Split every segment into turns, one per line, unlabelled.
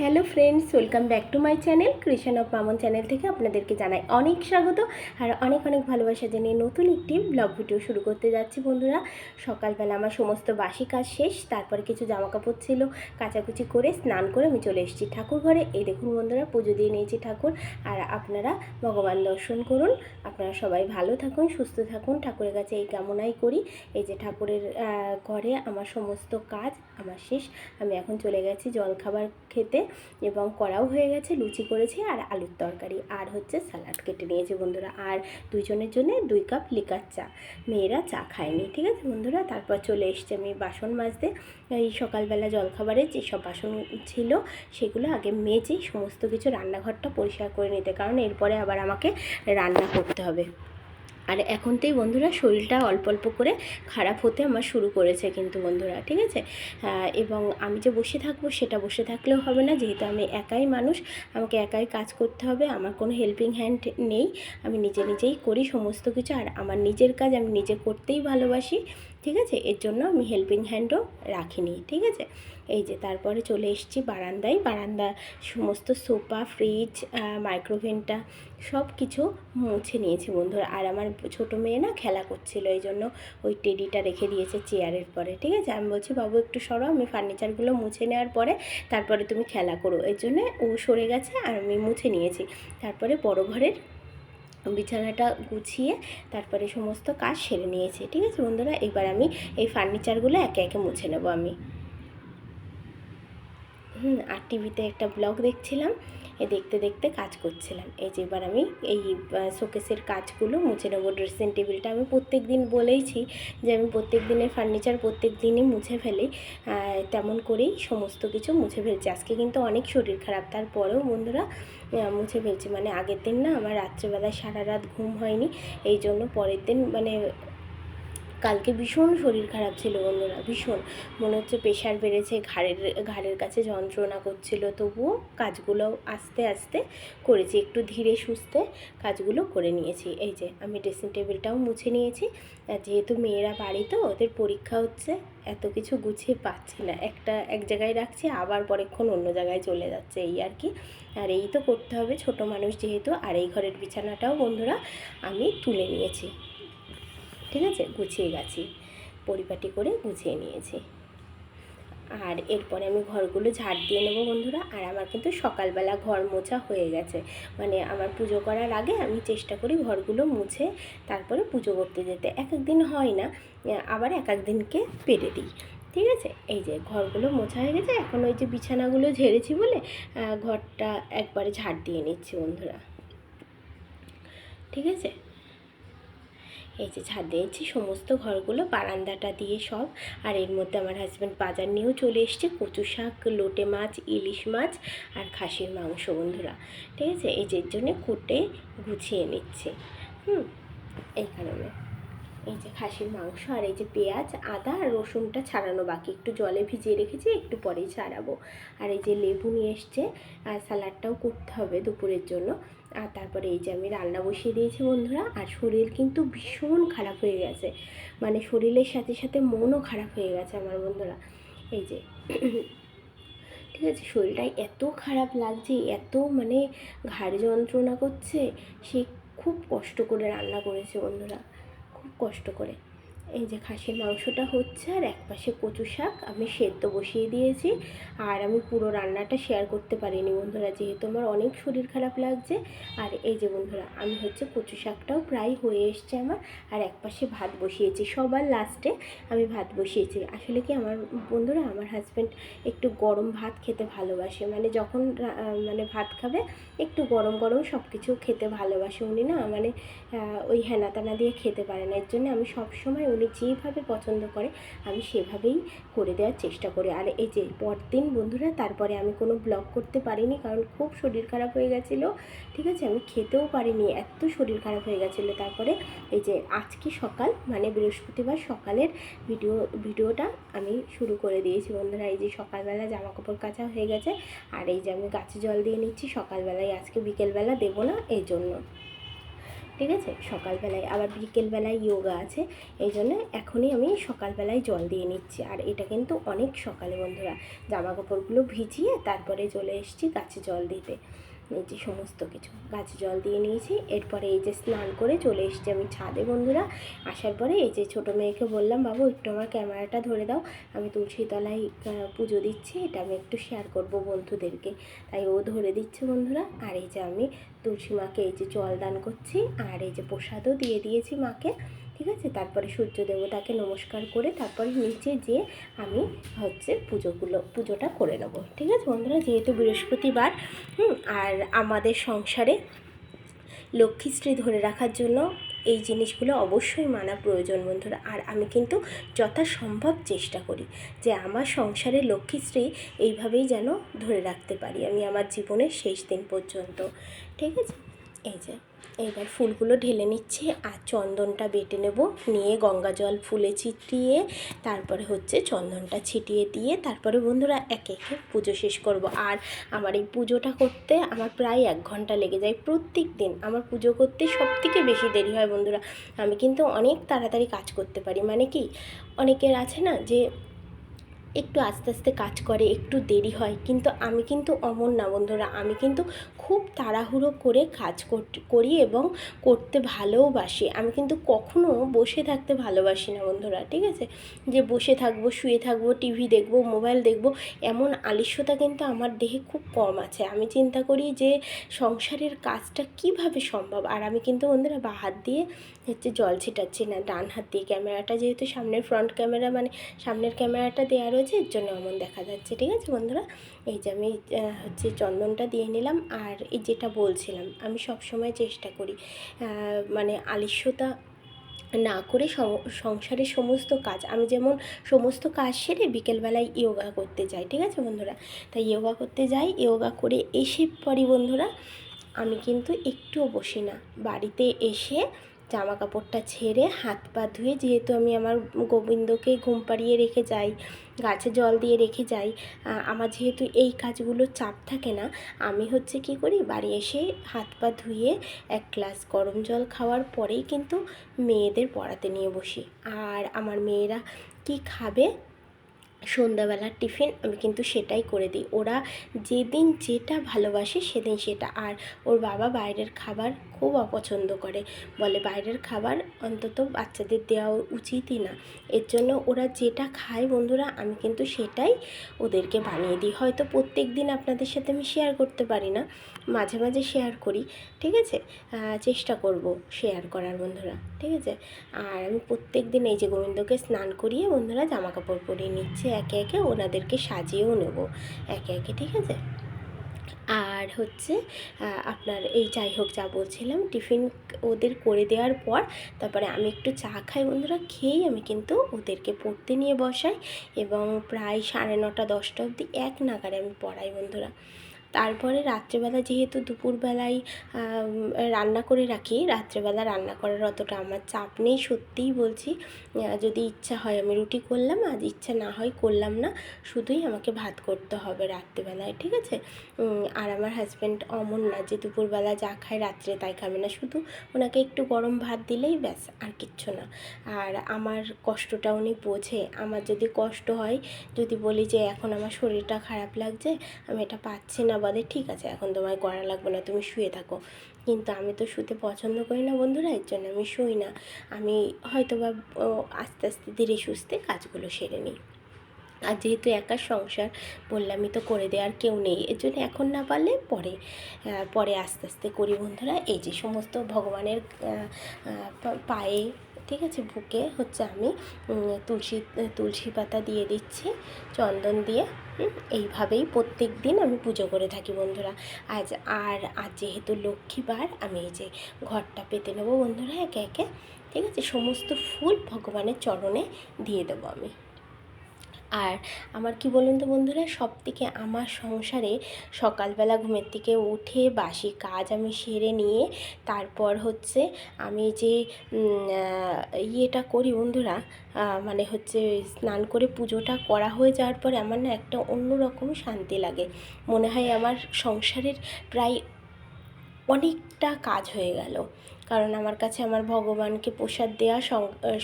Hello friends, welcome back to my channel Krishan of Maman channel থেকে আপনাদেরকে জানাই অনেক স্বাগত আর অনেক অনেক ভালোবাসা জানিয়ে নতুন একটি ব্লগ ভিডিও শুরু করতে যাচ্ছি বন্ধুরা। সকালবেলা আমার সমস্ত বাসি কাজ শেষ, তারপরে কিছু জামা কাপড় ছিল, কাচাকুচি করে স্নান করে আমি চলে এসেছি ঠাকুর ঘরে। এই দেখুন বন্ধুরা, পুজো দিয়ে নিয়েছি ঠাকুর আর আপনারা ভগবান দর্শন করুন। আপনারা সবাই ভালো থাকুন, সুস্থ থাকুন, ঠাকুরের কাছে এই কামনাই করি। এই যে ঠাকুরের ঘরে আমার সমস্ত কাজ আমার শেষ, আমি এখন চলে গেছি জলখাবার খেতে। এবং করাও হয়ে গেছে, লুচি করেছি আর আলুর তরকারি। আর হচ্ছে স্যালাড কেটে নিয়েছি বন্ধুরা। আর দুজনের জন্য দুই কাপ লিকার চা। মেয়েরা চা খায়নি, ঠিক আছে বন্ধুরা? তারপর চলে এসছে আমি বাসন মাজতে। এই সকালবেলা জলখাবারে যেসব বাসন ছিল, সেগুলো আগে মেজে সমস্ত কিছু রান্নাঘরটা পরিষ্কার করে নিতে। কারণ এরপরে আবার আমাকে রান্না করতে হবে। আর এখনতেই বন্ধুরা শরীরটা অল্প অল্প করে খারাপ হতে আমার শুরু করেছে কিন্তু বন্ধুরা ঠিক আছে? আহ, এবং আমি যে বসে থাকব সেটা বসে থাকলেও হবে না। যেহেতু আমি একাই মানুষ আমাকে একাই কাজ করতে হবে আমার কোনো হেল্পিং হ্যান্ড নেই। আমি নিজে নিজেই করি সমস্ত কিছু আর আমার নিজের কাজ আমি নিজে করতেই ভালোবাসি ঠিক আছে? এর জন্য আমি হেল্পিং হ্যান্ডও রাখিনি ঠিক আছে? এই যে তারপরে চলে এসেছি বারান্দায়। বারান্দা সমস্ত সোফা ফ্রিজ মাইক্রোভেনটা সব কিছু মুছে নিয়েছি বন্ধুরা। আর আমার ছোটো মেয়ে না খেলা করছিল, এই জন্য ওই টেডিটা রেখে দিয়েছে চেয়ারের পরে। ঠিক আছে? আমি বলছি, বাবু, একটু সরো, আমি ফার্নিচারগুলো মুছে নেওয়ার পরে তারপরে তুমি খেলা করো। এর জন্যে ও সরে গেছে আর আমি মুছে নিয়েছি। তারপরে বড় ঘরের বিছানাটা গুছিয়ে তারপরে সমস্ত কাজ সেরে নিয়েছি। ঠিক আছে বন্ধুরা? এবার আমি এই ফার্নিচারগুলো একে একে মুছে নেব আমি। আর টিভিতে একটা ব্লগ দেখছিলাম, এ দেখতে দেখতে কাজ করছিলাম। এই যে এবার আমি এই শোকেসের কাজগুলো মুছে নেব, ড্রেসিং টেবিলটা আমি প্রত্যেক দিন বলেইছি যে আমি প্রত্যেক দিনের ফার্নিচার প্রত্যেক দিনই মুছে ফেলি তেমন করেই সমস্ত কিছু মুছে ফেলছি। আজকে কিন্তু অনেক শরীর খারাপ, তারপরেও বন্ধুরা মুছে ফেলছি। মানে আগের দিন না আমার রাত্রেবেলায় সারা রাত ঘুম হয়নি, এই জন্য পরের দিন মানে কালকে ভীষণ শরীর খারাপ ছিল বন্ধুরা, ভীষণ। মনে হচ্ছে প্রেশার বেড়েছে, ঘাড়ের ঘাড়ের কাছে যন্ত্রণা করছিল, তবুও কাজগুলো আস্তে আস্তে করেছি, একটু ধীরে সুস্থে কাজগুলো করে নিয়েছি। এই যে, আমি ড্রেসিং টেবিলটাও মুছে নিয়েছি, আর যেহেতু মেয়েরা বাড়ি তো, ওদের পরীক্ষা হচ্ছে, এত কিছু গুছিয়ে পাচ্ছি না। একটা, এক জায়গায় রাখছি, আবার পরেক্ষণ অন্য জায়গায় চলে যাচ্ছে, এই আর কি। আর এই তো করতে হবে, ছোট মানুষ যেহেতু, আর এই ঘরের বিছানাটাও বন্ধুরা আমি তুলে নিয়েছি। ঠিক আছে? গুছিয়ে গেছি। পরিপাটি করে গুছিয়ে নিয়েছি। আর এরপরে আমি ঘরগুলো ঝাড় দিয়ে নেব বন্ধুরা। আর আমার কিন্তু সকালবেলা ঘর মোছা হয়ে গেছে। মানে আমার পুজো করার আগে আমি চেষ্টা করি ঘরগুলো মুছে তারপরে পুজো করতে যেতে। এক এক দিন হয় না আবার এক এক দিনকে পেরে দিই। ঠিক আছে? এই যে ঘরগুলো মোছা হয়ে গেছে। এখন ওই যে বিছানাগুলো ঝেড়েছি বলে ঘরটা একবারে ঝাড় দিয়ে নিচ্ছি বন্ধুরা। ঠিক আছে? এই যে ছাদ দিয়েছি সমস্ত ঘরগুলো, বারান্দাটা দিয়ে সব। আর এর মধ্যে আমার হাজব্যান্ড বাজার নিয়েও চলে এসছে, কচু শাক, লোটে মাছ, ইলিশ মাছ আর খাসির মাংস, বন্ধুরা। ঠিক আছে? এই যে জন্যে কুটে গুছিয়ে নিচ্ছে। হুম, এই কারণে। এই যে খাসির মাংস আর এই যে পেঁয়াজ, আদা আর রসুনটা ছাড়ানো বাকি। একটু জলে ভিজিয়ে রেখেছি, একটু পরেই ছাড়াবো। আর এই যে লেবু নিয়ে এসছে, আর স্যালাডটাও করতে হবে দুপুরের জন্য। আর তারপরে এই যে আমি রান্না বসিয়ে দিয়েছি বন্ধুরা, আর শরীর কিন্তু ভীষণ খারাপ হয়ে গেছে। মানে শরীরের সাথে সাথে মনও খারাপ হয়ে গেছে আমার বন্ধুরা। এই যে, ঠিক আছে, শরীরটা এত খারাপ লাগছে, এত মানে ঘাড় যন্ত্রণা করছে, সে খুব কষ্ট করে রান্না করেছে বন্ধুরা, খুব কষ্ট করে। এই যে খাসির মাংসটা হচ্ছে আর এক পাশে কচু শাক আমি সেদ্ধ বসিয়ে দিয়েছি। আর আমি পুরো রান্নাটা শেয়ার করতে পারিনি বন্ধুরা, যেহেতু আমার অনেক শরীর খারাপ লাগছে। আর এই যে বন্ধুরা, আমি হচ্ছে কচু শাকটাও প্রায় হয়ে এসছে আমার। আর এক পাশে ভাত বসিয়েছি, সবার লাস্টে আমি ভাত বসিয়েছি। আসলে কি আমার বন্ধুরা, আমার হাজব্যান্ড একটু গরম ভাত খেতে ভালোবাসে। মানে যখন মানে ভাত খাবে, একটু গরম গরম সব কিছু খেতে ভালোবাসে। উনি না মানে ওই হেনা তেনা দিয়ে খেতে পারে না। এর জন্য আমি সবসময় উনি যেভাবে পছন্দ করে, আমি সেভাবেই করে দেওয়ার চেষ্টা করি। আর এই যে পরদিন বন্ধুরা, তারপরে আমি কোনো ব্লগ করতে পারিনি কারণ খুব শরীর খারাপ হয়ে গেছিল, ঠিক আছে? আমি খেতেও পারিনি, এত শরীর খারাপ হয়ে গেছিল। তারপরে এই যে আজকে সকাল মানে বৃহস্পতিবার সকালের ভিডিও, ভিডিওটা আমি শুরু করে দিয়েছি বন্ধুরা। এই যে সকালবেলা জামা কাপড় কাচা হয়ে গেছে, আর এই যে আমি গাছে জল দিয়ে নিচ্ছি, সকালবেলায় আজকে বিকেলবেলা দেবো না এই জন্য ঠিক আছে? সকালবেলায়, আবার বিকেলবেলায় ইয়োগা আছে। এই জন্য এখনই আমি সকালবেলায় জল দিয়ে নিচ্ছি। আর এটা কিন্তু অনেক সকালে বন্ধুরা। জামা কাপড়গুলো ভিজিয়ে তারপরে চলে এসেছি গাছে জল দিতে। এই যে সমস্ত কিছু। গাছে জল দিয়ে নিয়েছি। এরপরে এই যে স্নান করে চলে এসেছি আমি ছাদে বন্ধুরা। আসার পরে এই যে ছোটো মেয়েকে বললাম, বাবু, একটু আমার ক্যামেরাটা ধরে দাও। আমি তুলসীতলায় পুজো দিচ্ছি। এটা আমি একটু শেয়ার করব বন্ধুদেরকে। তাই ও ধরে দিচ্ছে বন্ধুরা। আর এই যে আমি তুলসী মাকে এই যে জল দান করছি। আর এই যে প্রসাদও দিয়ে দিয়েছি মাকে। ঠিক আছে? তারপরে সূর্য দেবতাকে নমস্কার করে তারপরে নিচে যেয়ে আমি হচ্ছে পুজোগুলো, পুজোটা করে নেব। ঠিক আছে বন্ধুরা? যেহেতু বৃহস্পতিবার, হুম, আর আমাদের সংসারে লক্ষ্মীশ্রী ধরে রাখার জন্য এই জিনিসগুলো অবশ্যই মানা প্রয়োজন বন্ধুরা। আর আমি কিন্তু যথাসম্ভব চেষ্টা করি যে আমার সংসারে লক্ষ্মীশ্রী এইভাবেই যেন ধরে রাখতে পারি আমি আমার জীবনের শেষ দিন পর্যন্ত। ঠিক আছে? এই যে এইবার ফুলগুলো ঢেলে নিচ্ছি আর চন্দনটা বেটে নেব। নিয়ে গঙ্গা জল ফুলে ছিটিয়ে, তারপরে হচ্ছে চন্দনটা ছিটিয়ে দিয়ে, তারপরে বন্ধুরা একে একে পুজো শেষ করব। আর আমার এই পুজোটা করতে আমার প্রায় এক ঘণ্টা লেগে যায় প্রত্যেক দিন। আমার পুজো করতে সব থেকে বেশি দেরি হয় বন্ধুরা। আমি কিন্তু অনেক তাড়াতাড়ি কাজ করতে পারি। মানে কি? অনেকের আছে না যে একটু আস্তে আস্তে কাজ করে, একটু দেরি হয়। কিন্তু আমি কিন্তু অমন না বন্ধুরা। আমি কিন্তু খুব তাড়াহুড়ো করে কাজ করি এবং করতে ভালোবাসি আমি কিন্তু কখনো বসে থাকতে ভালোবাসি না বন্ধুরা, ঠিক আছে? যে বসে থাকব, শুয়ে থাকব, টিভি দেখব, মোবাইল দেখব, এমন আলিস্যতা কিন্তু আমার দেহে খুব কম আছে। আমি চিন্তা করি যে সংসারের কাজটা কীভাবে সম্ভব? আর আমি কিন্তু বন্ধুরা, বা হাত দিয়ে হচ্ছে জল ছিটাচ্ছি না, ডান হাত দিয়ে ক্যামেরাটা যেহেতু সামনের ফ্রন্ট ক্যামেরা মানে সামনের ক্যামেরাটা দেওয়া রয়েছে, এর জন্য এমন দেখা যাচ্ছে, ঠিক আছে বন্ধুরা? এই যে আমি হচ্ছে চন্দনটা দিয়ে নিলাম, আর এই যেটা বলছিলাম, আমি সব সময় চেষ্টা করি মানে আলিস্যতা না করে সংসারের সমস্ত কাজ, আমি যেমন সমস্ত কাজ সেরে বিকেলবেলায় ইয়োগা করতে যাই, ঠিক আছে বন্ধুরা? তাই ইয়োগা করতে যাই ইয়োগা করে এসে পরে বন্ধুরা, আমি কিন্তু একটুও বসি না, বাড়িতে এসে জামা কাপড়টা ছেড়ে হাত পা ধুয়ে যেহেতু আমি আমার গোবিন্দকে ঘুম পাড়িয়ে রেখে যাই, গাছে জল দিয়ে রেখে যাই আমার যেহেতু এই কাজগুলো চাপ থাকে না, আমি হচ্ছে কি করি, বাড়ি এসে হাত পা ধুয়ে এক গ্লাস গরম জল খাওয়ার পরেই কিন্তু মেয়েদের পড়াতে নিয়ে বসি। আর আমার মেয়েরা কি খাবে? সন্ধ্যাবেলার টিফিন আমি কিন্তু সেটাই করে দিই। ওরা যেদিন যেটা ভালোবাসে সেদিন সেটা। আর ওর বাবা বাইরের খাবার খুব অপছন্দ করে। বলে বাইরের খাবার অন্তত বাচ্চাদের দেওয়া উচিতই না। এর জন্য ওরা যেটা খায় বন্ধুরা, আমি কিন্তু সেটাই ওদেরকে বানিয়ে দিই। হয়তো প্রত্যেক দিন আপনাদের সাথে আমি শেয়ার করতে পারি না, মাঝে মাঝে শেয়ার করি, ঠিক আছে? চেষ্টা করব শেয়ার করার বন্ধুরা, ঠিক আছে? আর আমি প্রত্যেক দিন এই যে গোবিন্দকে স্নান করিয়ে বন্ধুরা জামা কাপড় পরিয়ে নিচ্ছে, একে একে ওনাদেরকে সাজিয়েও নেব, একে একে, ঠিক আছে? আর হচ্ছে আপনার এই যাই হোক যা বলছিলাম, টিফিন ওদের করে দেওয়ার পর তারপরে আমি একটু চা খাই বন্ধুরা, খেয়েই আমি কিন্তু ওদেরকে পড়তে নিয়ে বসাই এবং প্রায় সাড়ে নটা, দশটা অবধি এক নাগারে আমি পড়াই বন্ধুরা। তারপরে রাত্রেবেলা যেহেতু দুপুরবেলায় রান্না করে রাখি, রাত্রেবেলা রান্না করার অতটা আমার চাপ নেই, সত্যিই বলছি। যদি ইচ্ছা হয় আমি রুটি করলাম আজ ইচ্ছা না হয় করলাম না, শুধুই আমাকে ভাত করতে হবে রাত্রেবেলায়, ঠিক আছে? আর আমার হাজব্যান্ড অমন না যে দুপুরবেলা যা খায় রাত্রে তাই খাবে না, শুধু ওনাকে একটু গরম ভাত দিলেই ব্যাস, আর কিচ্ছু না। আর আমার কষ্টটা উনি বোঝে, আমার যদি কষ্ট হয়, যদি বলি যে এখন আমার শরীরটা খারাপ লাগছে, আমি এটা পাচ্ছি না বলে, ঠিক আছে, এখন তোমায় করা লাগবে না, তুমি শুয়ে থাকো। কিন্তু আমি তো শুতে পছন্দ করি না বন্ধুরা, এর জন্য আমি শুই না। আমি হয়তো বা আস্তে আস্তে ধীরে সুস্থে কাজগুলো সেরে নিই। আর যেহেতু একা সংসার, বললামই তো করে দেওয়ার কেউ নেই, এর জন্য এখন না পারলে পরে পরে আস্তে আস্তে করি বন্ধুরা। এই যে সমস্ত ভগবানের পায়ে ঠিক আছে, বুকে হচ্ছে আমি তুলসী তুলসী পাতা দিয়ে দিচ্ছি, চন্দন দিয়ে এইভাবেই প্রত্যেক দিন আমি পুজো করে থাকি বন্ধুরা। আজ আর, আজ যেহেতু লক্ষ্মীবার, আমি এই যে ঘরটা পেতে নেব বন্ধুরা একে একে, ঠিক আছে, সমস্ত ফুল ভগবানের চরণে দিয়ে দেবো আমি। আর আমার কি বলুন তো বন্ধুরা সব থেকে আমার সংসারে সকালবেলা ঘুমের থেকে উঠে বাসি কাজ আমি সেরে নিয়ে তারপর হচ্ছে আমি যে ইয়েটা করি বন্ধুরা মানে হচ্ছে স্নান করে পুজোটা করা হয়ে যাওয়ার পরে আমার না একটা অন্যরকম শান্তি লাগে। মনে হয় আমার সংসারের প্রায় অনেকটা কাজ হয়ে গেল। কারণ আমার কাছে আমার ভগবানকে প্রসাদ দেওয়া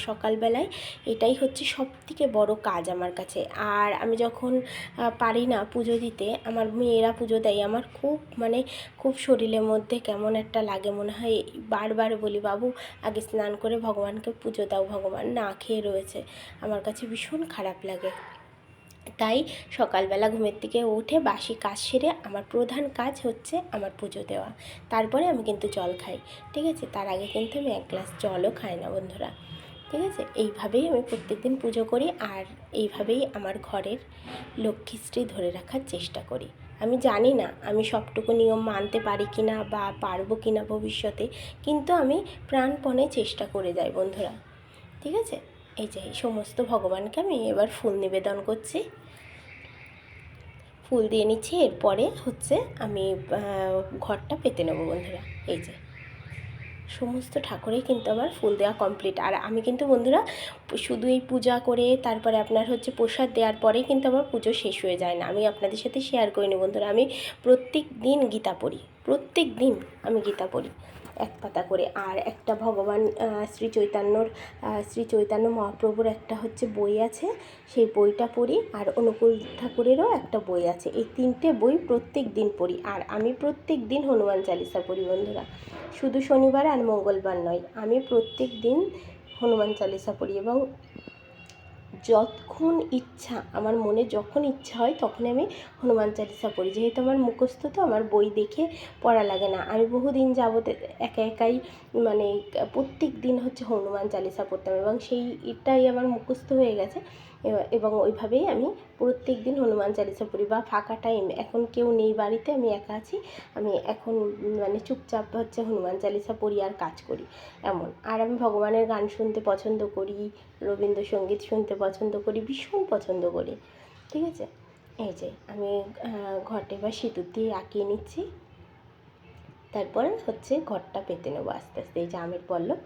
সকালবেলায় এটাই হচ্ছে সব থেকে বড় কাজ আমার কাছে। আর আমি যখন পারি না পুজো দিতে, আমার মেয়েরা পুজো দেয়, আমার খুব মানে খুব শরীরের মধ্যে কেমন একটা লাগে মনে হয়। বারবার বলি, বাবু, আগে স্নান করে ভগবানকে পুজো দাও, ভগবান না খেয়ে রয়েছে। আমার কাছে ভীষণ খারাপ লাগে। তাই সকালবেলা ঘুমের থেকে উঠে বাসি কাজ সেরে আমার প্রধান কাজ হচ্ছে আমার পুজো দেওয়া। তারপরে আমি কিন্তু জল খাই, ঠিক আছে? তার আগে কিন্তু আমি এক গ্লাস জলও খাই না বন্ধুরা, ঠিক আছে? এইভাবেই আমি প্রত্যেকদিন পুজো করি আর এইভাবেই আমার ঘরের লক্ষ্মীশ্রী ধরে রাখার চেষ্টা করি। আমি জানি না আমি সবটুকু নিয়ম মানতে পারি কি না বা পারব কি না ভবিষ্যতে, কিন্তু আমি প্রাণপণে চেষ্টা করে যাই বন্ধুরা, ঠিক আছে? এই যে সমস্ত ভগবানকে আমি এবার ফুল নিবেদন করছি। ফুল দিয়ে নিচ্ছি, এরপরে হচ্ছে আমি ঘরটা পেতে নেব বন্ধুরা। এই যে, সমস্ত ঠাকুরেই কিন্তু আমার ফুল দেওয়া কমপ্লিট আর আমি কিন্তু বন্ধুরা শুধু এই পূজা করে, তারপরে আপনার হচ্ছে প্রসাদ দেওয়ার পরে কিন্তু আমার পুজো শেষ হয়ে যায় না। আমি আপনাদের সাথে শেয়ার করে নিই বন্ধুরা। আমি প্রত্যেক দিন গীতা পড়ি, প্রত্যেক দিন আমি গীতা পড়ি। এক পাতা করে। আর একটা ভগবান শ্রী চৈতন্যর শ্রী চৈতন্য মহাপ্রভুর একটা হচ্ছে বই আছে। সেই বইটা পড়ি আর অনুকূল ঠাকুরেরও একটা বই আছে। এই তিনটে বই প্রত্যেক দিন পড়ি। আর আমি প্রত্যেক দিন হনুমান চালিসা পড়ি, বন্ধুরা। শুধু শনিবার আর মঙ্গলবার নয়, আমি প্রত্যেক দিন হনুমান চালিসা পড়ি এবং যতক্ষণ ইচ্ছা, আমার মনে যখন ইচ্ছা হয় তখন আমি হনুমান চালিসা পড়ি। যেহেতু আমার মুখস্থ, তো আমার বই দেখে পড়া লাগে না। আমি বহুদিন যাবত একা একাই মানে প্রত্যেক দিন হচ্ছে হনুমান চালিসা পড়তাম এবং সেইটাই আমার মুখস্থ হয়ে গেছে। এবং ওইভাবেই আমি প্রত্যেক দিন হনুমান চালিসা পড়ি বা ফাঁকা টাইম এখন কেউ নেই বাড়িতে, আমি একা আছি। আমি এখন মানে চুপচাপ হচ্ছে হনুমান চালিসা পড়ি আর কাজ করি, এমন। আর আমি ভগবানের গান শুনতে পছন্দ করি, রবীন্দ্রসঙ্গীত শুনতে পছন্দ করি, ভীষণ পছন্দ করি, ঠিক আছে? এই যে, আমি ঘটে বা সিঁদুর দিয়ে আঁকিয়ে নিচ্ছি। তারপরে হচ্ছে ঘরটা পেতে নেব আস্তে আস্তে, এই যে আমের পল্লব।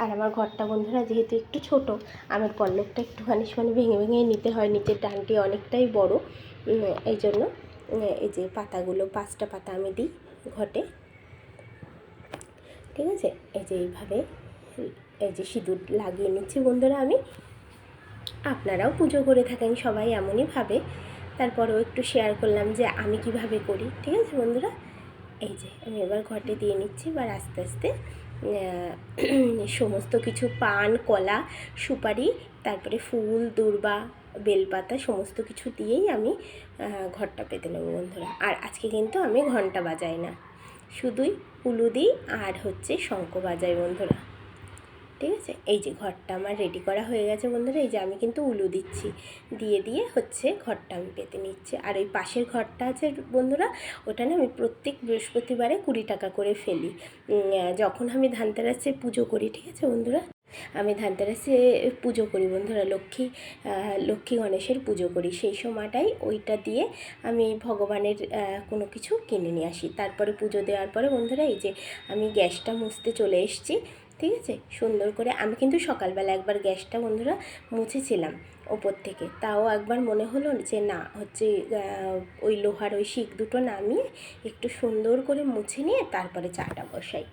আর আমার ঘরটা বন্ধুরা যেহেতু একটু ছোট, আমার পল্লবটা একটুখানি মানে ভেঙে ভেঙে নিতে হয়, নিচের ডানটি অনেকটাই বড়। এই জন্য এই যে পাতাগুলো, পাঁচটা পাতা আমি দিই ঘটে। ঠিক আছে? এই যে এইভাবে, এই যে সিঁদুর লাগিয়ে নিচ্ছি বন্ধুরা আমি। আপনারাও পুজো করে থাকেন, সবাই এমনই ভাবে। তারপরেও একটু শেয়ার করলাম যে আমি কীভাবে করি। ঠিক আছে বন্ধুরা? এই যে, আমি এবার ঘটে দিয়ে নিচ্ছি, এবার আস্তে আস্তে সমস্ত কিছু পান, কলা, সুপারি, তারপরে ফুল, দূর্বা, বেলপাতা সমস্ত কিছু দিয়েই আমি ঘরটা পেতে নেব বন্ধুরা। আর আজকে কিন্তু আমি ঘণ্টা বাজাই না। শুধুই উলু দিই আর হচ্ছে শঙ্খ বাজাই বন্ধুরা। ঠিক আছে? এই যে ঘরটা আমার রেডি করা হয়ে গেছে বন্ধুরা, এই যে আমি কিন্তু উলু দিচ্ছি। দিয়ে দিয়ে হচ্ছে ঘরটা আমি পেতে নিচ্ছি। আর ওই পাশের ঘরটা আছে বন্ধুরা, ওটা না আমি প্রত্যেক বৃহস্পতিবারে কুড়ি টাকা করে ফেলি। যখন আমি ধানতেরাসে পুজো করি, ঠিক আছে বন্ধুরা? আমি ধানতেরাসে পুজো করি বন্ধুরা, লক্ষ্মী লক্ষ্মী গণেশের পুজো করি। সেই সময়টাই ওইটা দিয়ে আমি ভগবানের কোনো কিছু কিনে নিয়ে আসি। তারপরে পুজো দেওয়ার পরে বন্ধুরা, এই যে আমি গ্যাসটা মুছতে চলে এসেছি। ঠিক আছে? সুন্দর করে আমি কিন্তু সকালবেলা একবার গ্যাসটা বন্ধুরা মুছেছিলাম ওপর থেকে। তাও একবার মনে হলো যে না, হচ্ছে ওই লোহার ওই শিক দুটো নামিয়ে একটু সুন্দর করে মুছে নিয়ে তারপরে চাটা বসাই।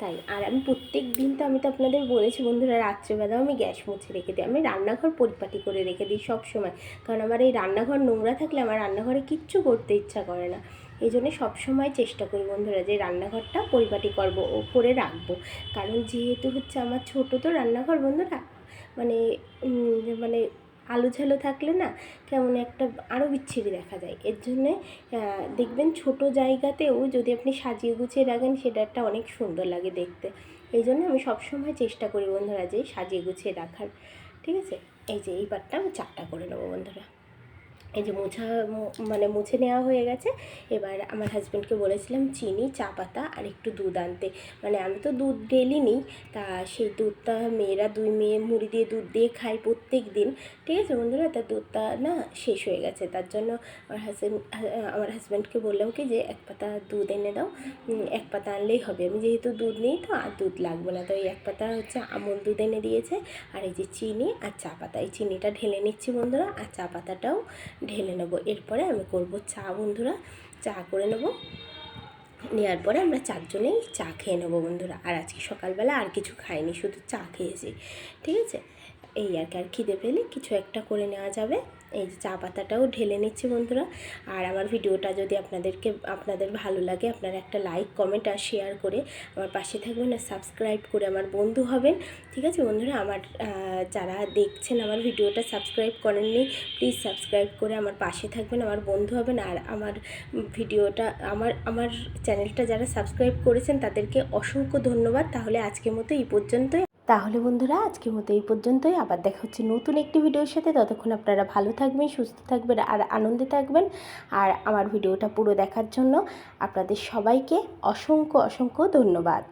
তাই, আর আমি প্রত্যেক দিন তো আমি তো আপনাদের বলেছি বন্ধুরা, রাত্রেবেলাও আমি গ্যাস মুছে রেখে দিই। আমি রান্নাঘর পরিপাটি করে রেখে দিই সব সময় কারণ আমার এই রান্নাঘর নোংরা থাকলে আমার রান্নাঘরে কিচ্ছু করতে ইচ্ছা করে না। এই জন্য সবসময় চেষ্টা করি বন্ধুরা যে রান্নাঘরটা পরিপাটি করব ও করে রাখব। কারণ যেহেতু হচ্ছে আমার ছোটো তো রান্নাঘর বন্ধুরা মানে মানে আলো ঝালো থাকলে না কেমন একটা আরও বিচ্ছিরি দেখা যায়। এর জন্যে দেখবেন ছোট জায়গাতেও যদি আপনি সাজিয়ে গুছিয়ে রাখেন সেটা একটা অনেক সুন্দর লাগে দেখতে। এই জন্য আমি সবসময় চেষ্টা করি বন্ধুরা যে সাজিয়ে গুছিয়ে রাখার। ঠিক আছে? এই যে এইবারটা আমি চারটা করে নেব বন্ধুরা। এই যে মোছা মানে মুছে নেওয়া হয়ে গেছে। এবার আমার হাজব্যান্ডকে বলেছিলাম, চিনি, চা পাতা আর একটু দুধ আনতে। মানে আমি তো দুধ ডেলি নিই, তা সেই দুধটা মেয়েরা দুই মেয়ে মুড়ি দিয়ে দুধ দিয়ে খাই প্রত্যেক দিন। ঠিক আছে বন্ধুরা? তা দুধটা না শেষ হয়ে গেছে। তার জন্য আমার হাজব্যান্ড আমার হাজব্যান্ডকে বললাম কি যে, এক পাতা দুধ এনে দাও। এক পাতা আনলেই হবে। আমি যেহেতু দুধ নিই তো আর দুধ লাগবে না। তো এই এক পাতা হচ্ছে আমুল দুধ এনে দিয়েছে। আর এই যে চিনি আর চা পাতা, এই চিনিটা ঢেলে নিচ্ছি বন্ধুরা। আর চা পাতাটাও ঢেলে নেব। এরপরে আমি করব চা, বন্ধুরা। চা করে নেব। নেওয়ার পরে আমরা চারজনেই চা খেয়ে নেব, বন্ধুরা। আর আজকে সকালবেলা আর কিছু খাইনি, শুধু চা খেয়েছি। ঠিক আছে? এই আর কি, আর খিদে পেলে কিছু একটা করে নেওয়া যাবে। এই যে চা পাতাটাও ঢেলে নিচ্ছি বন্ধুরা। আর আমার ভিডিওটা যদি আপনাদেরকে, আপনাদের ভালো লাগে, আপনারা একটা লাইক কমেন্ট আর শেয়ার করে আমার পাশে থাকবেন আর সাবস্ক্রাইব করে আমার বন্ধু হবেন। ঠিক আছে বন্ধুরা? আমার যারা দেখছেন আমার ভিডিওটা সাবস্ক্রাইব করেননি প্লিজ সাবস্ক্রাইব করে আমার পাশে থাকবেন, আমার বন্ধু হবেন। আর আমার ভিডিওটা, আমার আমার চ্যানেলটা যারা সাবস্ক্রাইব করেছেন তাদেরকে অসংখ্য ধন্যবাদ। তাহলে আজকের মতো এই পর্যন্তই। তাহলে বন্ধুরা, আজকের মতো এই পর্যন্তই। আবার দেখা হচ্ছে নতুন একটি ভিডিওর সাথে। ততক্ষণ আপনারা ভালো থাকবেন, সুস্থ থাকবেন আর আনন্দে থাকবেন। আর আমার ভিডিওটা পুরো দেখার জন্য আপনাদের সবাইকে অসংখ্য অসংখ্য ধন্যবাদ।